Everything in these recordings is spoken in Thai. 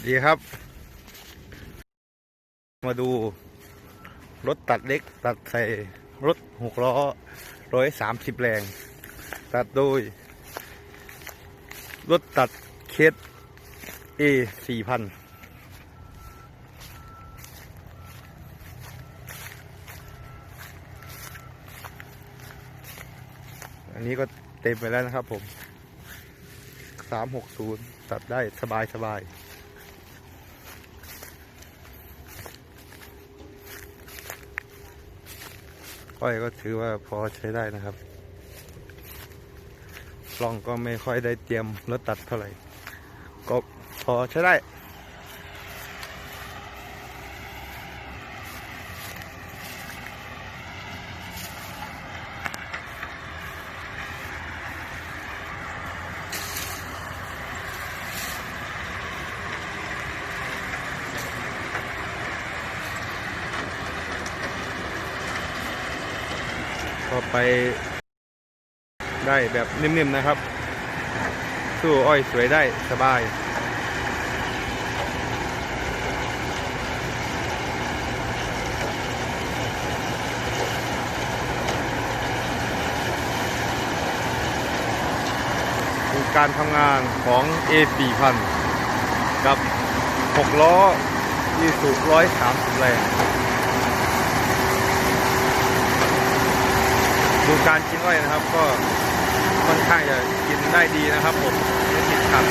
วัสดีครับ มาดู รถตัดเล็กตัดใส่รถหกล้อร้อยสามสิบแรง ตัดโดย รถตัดเคสเอสี่พันอันนี้ก็เต็มไปแล้วนะครับผมสามหกศูนย์ตัดได้สบายสบาย ก้อยก็ถือว่าพอใช้ได้นะครับกล้องก็ไม่ค่อยได้เตรียมรถตัดเท่าไหร่ ก็พอใช้ได้ ก็ไปได้แบบนิ่มๆนะครับ สู้อ้อยสวยได้สบายคือการทำงานของ A4000 กับ 6 ล้อยี่สุ130 แรง ดูการกินอ้อยนะครับ ก็ค่อนข้างจะกินได้ดีนะครับผมไม่ติดขัด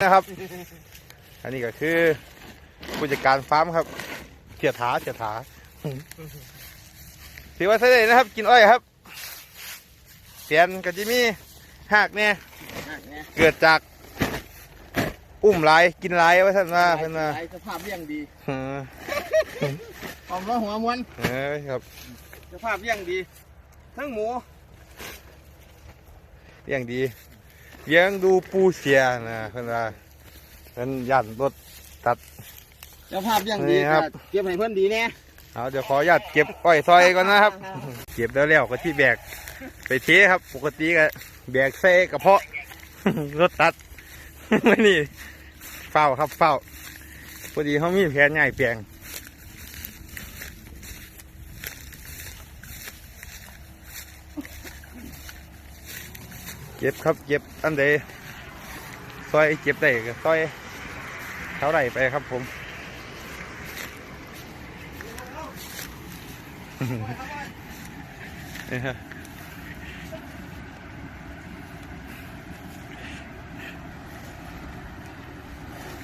นะครับ อันนี้ก็คือผู้จัดการฟาร์มครับเสียถาเสียถาถือว่าใช่เลยนะครับ กินอ้อยครับเสียนกับจิมี่หักเนี่ยเกิดจาก อุ้มหลายกินหลายไว้ท่านว่าเพิ่นว่าสภาพเลี้ยงดีเออหอมร้อยหัวมวนเออครับสภาพเลี้ยงดี ทั้งหมูเลี้ยงดี เลี้ยงดูปูเสียนะเพิ่นว่าเพิ่นยันรถตัดสภาพเลี้ยงดีนี่ครับก็เก็บให้เพื่อนดีแน่เอาเดี๋ยวขออนุญาตเก็บอ้อยซอยก่อนนะครับ เก็บแล้วแล้วก็ที่แบกไปเทครับ ปกติก็แบกเซ่กระเพาะ รถตัดไม่นี่เฝ้าครับเฝ้าพอดีเขามีแผนใหญ่เปลียง เก็บครับเก็บอันเดซอยเก็บได้ก็ซอยเท่าไหร่ไปครับผมนี่ฮะ